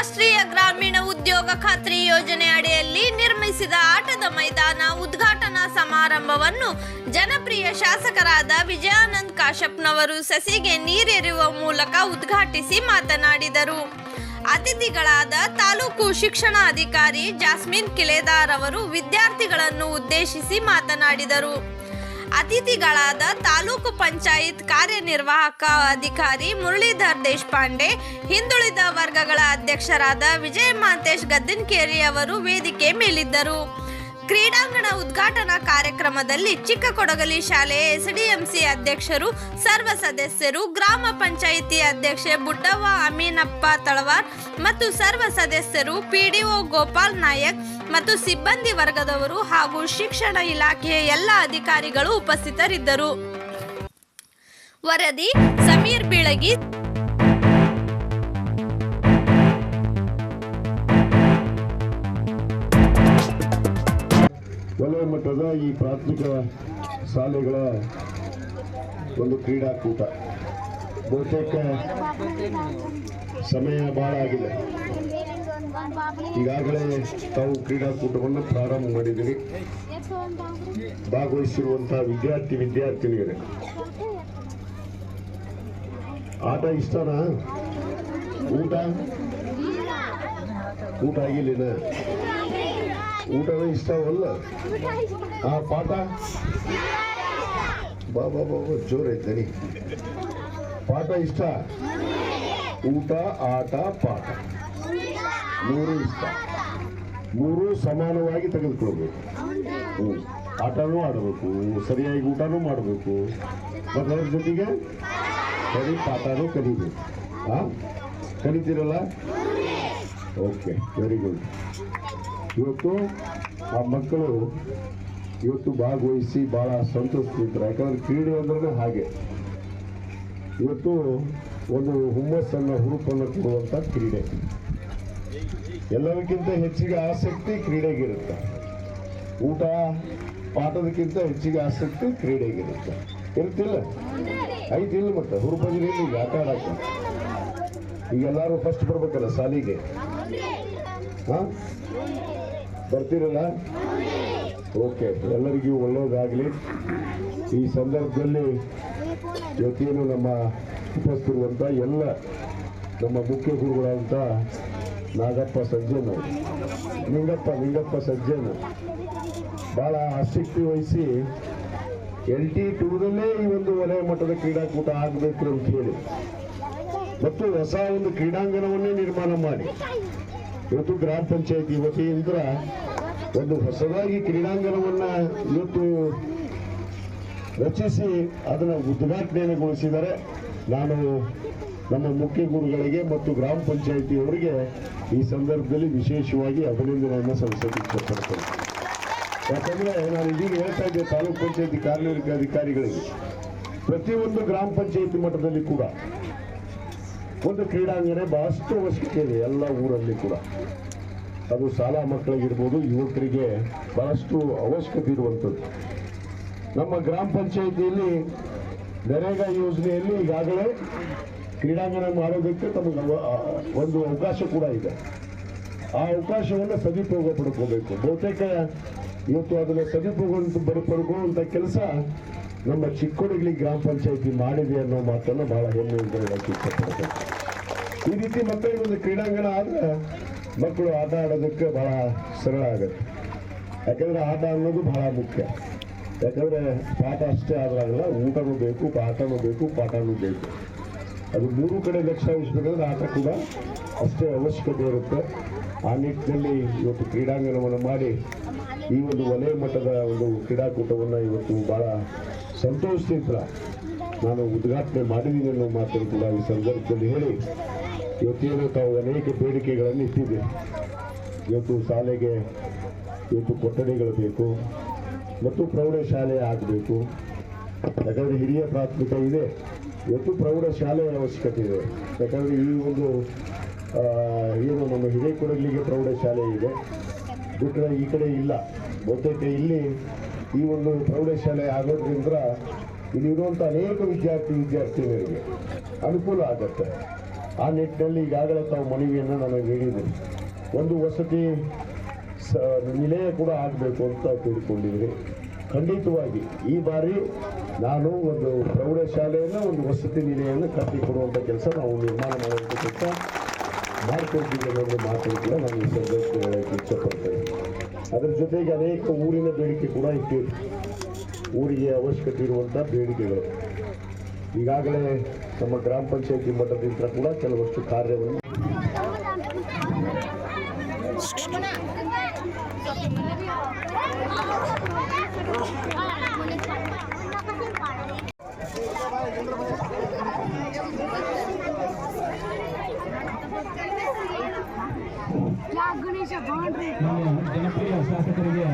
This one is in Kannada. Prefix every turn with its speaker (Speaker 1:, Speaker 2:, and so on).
Speaker 1: ರಾಷ್ಟ್ರೀಯ ಗ್ರಾಮೀಣ ಉದ್ಯೋಗ ಖಾತ್ರಿ ಯೋಜನೆ ಅಡಿಯಲ್ಲಿ ನಿರ್ಮಿಸಿದ ಆಟದ ಮೈದಾನ ಉದ್ಘಾಟನಾ ಸಮಾರಂಭವನ್ನು ಜನಪ್ರಿಯ ಶಾಸಕರಾದ ವಿಜಯಾನಂದ್ ಕಾಶಪ್ನವರು ಸಸಿಗೆ ನೀರೆರುವ ಮೂಲಕ ಉದ್ಘಾಟಿಸಿ ಮಾತನಾಡಿದರು. ಅತಿಥಿಗಳಾದ ತಾಲೂಕು ಶಿಕ್ಷಣಾಧಿಕಾರಿ ಜಾಸ್ಮಿನ್ ಕಿಲೇದಾರ್ ಅವರು ವಿದ್ಯಾರ್ಥಿಗಳನ್ನು ಉದ್ದೇಶಿಸಿ ಮಾತನಾಡಿದರು. ಅತಿಥಿಗಳಾದ ತಾಲೂಕು ಪಂಚಾಯತ್ ಕಾರ್ಯನಿರ್ವಾಹಕ ಅಧಿಕಾರಿ ಮುರಳೀಧರ್ ದೇಶಪಾಂಡೆ, ಹಿಂದುಳಿದ ವರ್ಗಗಳ ಅಧ್ಯಕ್ಷರಾದ ವಿಜಯ ಮಾಂತೇಶ್ ಗದ್ದಿನಕೇರಿ ಅವರು ವೇದಿಕೆ ಮೇಲಿದ್ದರು. ಕ್ರೀಡಾಂಗಣ ಉದ್ಘಾಟನಾ ಕಾರ್ಯಕ್ರಮದಲ್ಲಿ ಚಿಕ್ಕ ಕೊಡಗಲಿ ಶಾಲೆ ಎಸ್ಡಿಎಂಸಿ ಅಧ್ಯಕ್ಷರು, ಸರ್ವ ಸದಸ್ಯರು, ಗ್ರಾಮ ಪಂಚಾಯಿತಿ ಅಧ್ಯಕ್ಷೆ ಬುಡ್ಡವ್ವ ಅಮೀನಪ್ಪ ತಳವಾರ್ ಮತ್ತು ಸರ್ವ ಸದಸ್ಯರು ಪಿಡಿಒ ಗೋಪಾಲ್ ನಾಯಕ್ ಮತ್ತು ಸಿಬ್ಬಂದಿ ವರ್ಗದವರು ಹಾಗೂ ಶಿಕ್ಷಣ ಇಲಾಖೆಯ ಎಲ್ಲ ಅಧಿಕಾರಿಗಳು ಉಪಸ್ಥಿತರಿದ್ದರು. ವರದಿ ಸಮೀರ್ ಬೀಳಗಿ
Speaker 2: ವಲಯ ಮಟ್ಟದ ಈ ಪ್ರಾಥಮಿಕ ಶಾಲೆಗಳ ಒಂದು ಕ್ರೀಡಾಕೂಟ. ಬಹುತೇಕ ಸಮಯ ಬಹಳ ಆಗಿದೆ. ಈಗಾಗಲೇ ತಾವು ಕ್ರೀಡಾಕೂಟವನ್ನು ಪ್ರಾರಂಭ ಮಾಡಿದ್ದೀರಿ. ಭಾಗವಹಿಸಿರುವಂತಹ ವಿದ್ಯಾರ್ಥಿ, ವಿದ್ಯಾರ್ಥಿನಿಯರೇ. ಆಟ ಇಷ್ಟನ? ಊಟ? ಊಟ ಆಗಿಲ್ಲಿನ? ಊಟವೇ ಇಷ್ಟವಲ್ಲ. ಆ ಪಾಠ? ಬಾ ಬಾ ಬಾ ಬಾ, ಜೋರೈತೆ ನೀ ಪಾಠ ಇಷ್ಟ? ಊಟ ಆಟ ಪಾಠ. ಮೂರು ಇಷ್ಟ. ಮೂರು ಸಮಾನವಾಗಿ ತೆಗೆದುಕೊಳ್ಬೇಕು. ಆಟನೂ ಆಡಬೇಕು ಸರಿಯಾಗಿ ಊಟನೂ ಮಾಡಬೇಕು. ಮತ್ತು ಅದ್ರ ಜೊತೆಗೆ ಸರಿ ಪಾಠನೂ ಕಲಿಬೇಕು. ಹಾಂ ಕಲಿತೀರಲ್ಲ? ಓಕೆ ವೆರಿ ಗುಡ್ ಇವತ್ತು ಆ ಮಕ್ಕಳು ಇವತ್ತು ಭಾಗವಹಿಸಿ ಭಾಳ ಸಂತೋಷದಿಂತಾರೆ ಯಾಕಂದ್ರೆ ಕ್ರೀಡೆ ಅಂದ್ರೆ ಹಾಗೆ. ಇವತ್ತು ಒಂದು ಹುಮ್ಮಸ್ಸನ್ನು, ಹುರುಪನ್ನು ಕೊಡುವಂಥ ಕ್ರೀಡೆ. ಎಲ್ಲದಕ್ಕಿಂತ ಹೆಚ್ಚಿಗೆ ಆಸಕ್ತಿ ಕ್ರೀಡೆಗಿರುತ್ತೆ. ಊಟ ಪಾಠದಕ್ಕಿಂತ ಹೆಚ್ಚಿಗೆ ಆಸಕ್ತಿ ಕ್ರೀಡೆಗಿರುತ್ತೆ. ಇರುತ್ತಿಲ್ಲ? ಐತಿಲ್ಲ ಮತ್ತೆ. ಹುರುಪದಿರಿ ಈಗ ಆಟ ಆಡಕ್ಕೆ ಈಗ ಎಲ್ಲರೂ ಫಸ್ಟ್ ಬರ್ಬೇಕಲ್ಲ ಸಾಲಿಗೆ ಹಾ? ಬರ್ತೀರಲ್ಲ? ಓಕೆ ಎಲ್ಲರಿಗೂ ಒಳ್ಳೆಯದಾಗಲಿ ಈ ಸಂದರ್ಭದಲ್ಲಿ ಇವತ್ತೇನು ನಮ್ಮ ಉಪಸ್ಥಿರುವಂಥ ಎಲ್ಲ ನಮ್ಮ ಮುಖ್ಯ ಗುರುಗಳಾದಂಥ ನಾಗಪ್ಪ ಸಜ್ಜನ ನಿಂಗಪ್ಪ ನಿಂಗಪ್ಪ ಸಜ್ಜನು. ಭಾಳ ಆಸಕ್ತಿ ವಹಿಸಿ ಎಲ್ ಟಿ ಟೂರಲ್ಲೇ ಈ ಒಂದು ವಲಯ ಮಟ್ಟದ ಕ್ರೀಡಾಕೂಟ ಆಗಬೇಕು ಅಂತ ಹೇಳಿ. ಮತ್ತು ಹೊಸ ಒಂದು ಕ್ರೀಡಾಂಗಣವನ್ನೇ ನಿರ್ಮಾಣ ಮಾಡಿ. ಇವತ್ತು ಗ್ರಾಮ ಪಂಚಾಯತಿ ವತಿಯಿಂದ ಒಂದು ಹೊಸದಾಗಿ ಕ್ರೀಡಾಂಗಣವನ್ನ ಇವತ್ತು ರಚಿಸಿ ಅದನ್ನು ಉದ್ಘಾಟನೆಗೊಳಿಸಿದರೆ ನಾನು ನಮ್ಮ ಮುಖ್ಯ ಗುರುಗಳಿಗೆ ಮತ್ತು ಗ್ರಾಮ ಪಂಚಾಯತಿಯವರಿಗೆ ಈ ಸಂದರ್ಭದಲ್ಲಿ ವಿಶೇಷವಾಗಿ ಅಭಿನಂದನೆಯನ್ನು ಸಲ್ಲಿಸಲು ಇಷ್ಟಪಡ್ತೇನೆ. ಯಾಕಂದ್ರೆ ನಾನು ಇದೀಗ ಹೇಳ್ತಾ ಇದ್ದೆ ತಾಲೂಕ್ ಪಂಚಾಯತಿ ಕಾರ್ಯನಿರ್ವಾಹಕ ಅಧಿಕಾರಿಗಳಿಗೆ ಪ್ರತಿಯೊಂದು ಗ್ರಾಮ ಪಂಚಾಯತಿ ಮಟ್ಟದಲ್ಲಿ ಕೂಡ ಒಂದು ಕ್ರೀಡಾಂಗಣ ಬಹಳಷ್ಟು ಅವಶ್ಯಕತೆ ಇದೆ ಎಲ್ಲ ಊರಲ್ಲಿ ಕೂಡ. ಅದು ಶಾಲಾ ಮಕ್ಕಳಿಗಿರ್ಬೋದು, ಯುವಕರಿಗೆ ಬಹಳಷ್ಟು ಅವಶ್ಯಕತೆ ಇರುವಂಥದ್ದು. ನಮ್ಮ ಗ್ರಾಮ ಪಂಚಾಯಿತಿಯಲ್ಲಿ ನರೇಗಾ ಯೋಜನೆಯಲ್ಲಿ ಈಗಾಗಲೇ ಕ್ರೀಡಾಂಗಣ ಮಾಡೋದಕ್ಕೆ ತಮಗೆ ಒಂದು ಅವಕಾಶ ಕೂಡ ಇದೆ. ಆ ಅವಕಾಶವನ್ನು ಸದುಪಯೋಗ ಪಡ್ಕೋಬೇಕು ಬಹುತೇಕ ಇವತ್ತು ಅದನ್ನು ಸದುಪಯೋಗ ಪಡ್ಕೊಳ್ಳುವಂಥ ಕೆಲಸ ನಮ್ಮ ಚಿಕ್ಕೋಡಿಗ್ಲಿ ಗ್ರಾಮ ಪಂಚಾಯಿತಿ ಮಾಡಿದೆ ಅನ್ನೋ ಮಾತನ್ನು ಬಹಳ ಹೆಮ್ಮೆಯಿಂದ ಹೇಳಕ್ಕೆ ಇಷ್ಟಪಡ್ತಾರೆ ಈ ರೀತಿ ಮಕ್ಕಳಿಗೆ ಒಂದು ಕ್ರೀಡಾಂಗಣ ಆದ್ರೆ ಮಕ್ಕಳು ಆಟ ಆಡೋದಕ್ಕೆ ಬಹಳ ಸರಳ ಆಗುತ್ತೆ. ಯಾಕಂದ್ರೆ ಆಟ ಅನ್ನೋದು ಬಹಳ ಮುಖ್ಯ. ಯಾಕಂದ್ರೆ ಪಾಠ ಅಷ್ಟೇ ಆದ್ರಾಗಲ್ಲ ಊಟನೂ ಬೇಕು, ಪಾಠನೂ ಬೇಕು ಪಾಠನೂ ಬೇಕು. ಅದು ಮೂರು ಕಡೆ ಲಕ್ಷ ವಹಿಸ್ಬೇಕಂದ್ರೆ ಆಟ ಕೂಡ ಅಷ್ಟೇ ಅವಶ್ಯಕತೆ ಇರುತ್ತೆ. ಆ ನಿಟ್ಟಿನಲ್ಲಿ ಇವತ್ತು ಕ್ರೀಡಾಂಗಣವನ್ನು ಮಾಡಿ ಈ ಒಂದು ವಲಯ ಮಟ್ಟದ ಒಂದು ಕ್ರೀಡಾಕೂಟವನ್ನು ಇವತ್ತು ಬಹಳ ಸಂತೋಷದಿಂದ ನಾನು ಉದ್ಘಾಟನೆ ಮಾಡಿದ್ದೀನಿ ಅನ್ನೋ ಮಾತನ್ನು ಕೂಡ ಈ ಸಂದರ್ಭದಲ್ಲಿ ಹೇಳಿ, ಇವತ್ತೇನು ತಾವು ಅನೇಕ ಬೇಡಿಕೆಗಳನ್ನು ಇಟ್ಟಿದೆ ಇವತ್ತು ಶಾಲೆಗೆ ಇವತ್ತು ಕೊಠಡಿಗಳು ಬೇಕು, ಮತ್ತು ಪ್ರೌಢಶಾಲೆ ಆಗಬೇಕು. ಯಾಕಂದರೆ ಹಿರಿಯ ಪ್ರಾಥಮಿಕ ಇದೆ. ಇವತ್ತು ಪ್ರೌಢಶಾಲೆ ಅವಶ್ಯಕತೆ ಇದೆ. ಯಾಕಂದರೆ ಈ ಒಂದು ಏನು ನಮ್ಮ ಹಿರೇಕೊಡಲಿಗೆ ಪ್ರೌಢಶಾಲೆ ಇದೆ. ಬಿಟ್ಟರೆ ಈ ಕಡೆ ಇಲ್ಲ. ಬಹುತೇಕ ಇಲ್ಲಿ ಈ ಒಂದು ಪ್ರೌಢಶಾಲೆ ಆಗೋದ್ರಿಂದ ಇಲ್ಲಿರುವಂಥ ಅನೇಕ ವಿದ್ಯಾರ್ಥಿ ವಿದ್ಯಾರ್ಥಿಗಳಿಗೆ ಅನುಕೂಲ ಆಗುತ್ತೆ. ಆ ನಿಟ್ಟಿನಲ್ಲಿ ಈಗಾಗಲೇ ತಾವು ಮನವಿಯನ್ನು ನನಗೆ ನೀಡಿದ್ದೀರಿ ಒಂದು ವಸತಿ ಸ, ನಿಲಯ ಕೂಡ ಆಗಬೇಕು ಅಂತ ಕೇಳಿಕೊಂಡಿದ್ದೀರಿ ಖಂಡಿತವಾಗಿ ಈ ಬಾರಿ ನಾನು ಒಂದು ಪ್ರೌಢಶಾಲೆಯನ್ನು ಒಂದು ವಸತಿ ನಿಲಯವನ್ನು ಕಟ್ಟಿಕೊಡುವಂಥ ಕೆಲಸ ನಾವು ನಿರ್ಮಾಣ ಮಾಡುವಂಥ ಕೆಲಸ ಮಾತು ಕೂಡ ನಾನು ಈ ಸಂದೇಶಕ್ಕೆ ಹೇಳಕ್ಕೆ ಅದರ ಜೊತೆಗೆ ಅನೇಕ ಊರಿನ ಬೇಡಿಕೆ ಕೂಡ ಇತ್ತು. ಊರಿಗೆ ಅವಶ್ಯಕತೆ ಇರುವಂಥ ಬೇಡಿಕೆಗಳು. ಈಗಾಗಲೇ ನಮ್ಮ ಗ್ರಾಮ ಪಂಚಾಯತಿ ಮಟ್ಟದಿಂದ ಕೂಡ ಕೆಲವಷ್ಟು ಕಾರ್ಯವನ್ನು
Speaker 3: ಜನಪ್ರಿಯ ಶಾಸಕರಿಗೆ